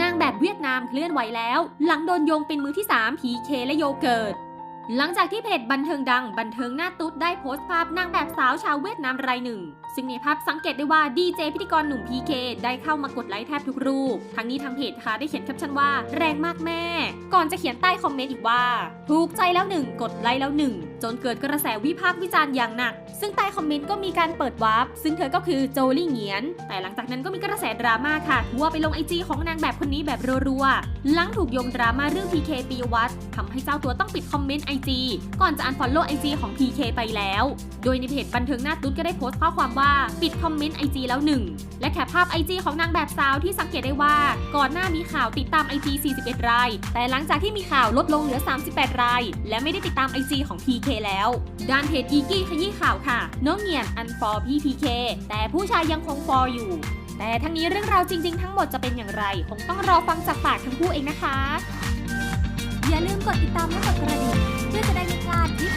นางแบบเวียดนามเคลื่อนไหวแล้ว หลังโดนโยงเป็นมือที่ 3 พีเคและโยเกิร์ตหลังจากที่เพจบันเทิงดังบันเทิงหน้าตุ๊ดได้โพสต์ภาพนางแบบสาวชาวเวียดนามรายหนึ่ง ซึ่งในภาพสังเกตได้ว่าดีเจพิธีกรหนุ่มพีเคได้เข้ามากดไลค์แทบทุกรูป ทั้งนี้ทางเพจค่ะได้เขียนแคปชั่นว่า แรงมากแม่ ก่อนจะเขียนใต้คอมเมนต์อีกว่า ถูกใจแล้วหนึ่งกดไลค์แล้วหนึ่ง จนเกิดกระแสวิพากษ์วิจารณ์อย่างหนัก ซึ่งใต้คอมเมนต์ก็มีการเปิดวาร์ปซึ่งเธอก็คือโจลี่เหงียน แต่หลังจากนั้นก็มีกระแสดราม่าค่ะทั่วไปลงไอจีของนางแบบคนนี้แบบรัวๆหลังถูกโยงดราม่าเรื่อง PK ปียวัฒน์ทำให้เจ้าตัวต้องปิดคอมเมนต์ไอจีก่อนจะอันฟอลโล่ไอจีของ PK ไปแล้ว โดยในเพจบันเทิงหน้าตุ๊ดก็ได้โพสต์ข้อความว่าปิดคอมเมนต์ไอจีแล้วหนึ่งและแคปภาพไอจีของนางแบบสาวที่สังเกตได้ว่า ก่อนหน้ามีข่าวติดตามไอจี41 ราย แต่หลังจากที่มีข่าวลดลงเหลือ 38 ราย และไม่ได้ติดตามไอจีของ PK แล้ว ด้านเพจอีกี้ขยี้ข่าวค่ะ น้องเงียนอันฟอร์พี่พีเคแต่ผู้ชายยังคงฟอร์อยู่ แต่ทั้งนี้เรื่องราวจริง ๆ ทั้งหมดจะเป็นอย่างไร คงต้องรอฟังจากปากทั้งคู่เองนะคะ อย่าลืมกดติดตามและกดกระดิ่งเพื่อจะได้ไม่พลาดคลิป